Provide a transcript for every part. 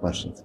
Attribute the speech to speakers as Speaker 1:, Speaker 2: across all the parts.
Speaker 1: Вашингтон.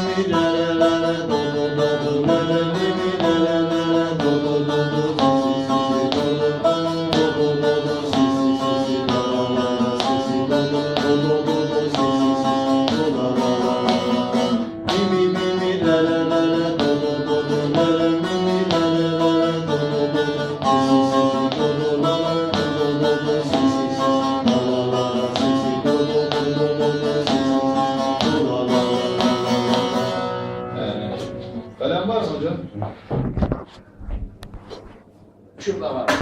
Speaker 2: Var mı hocam? Şurada var.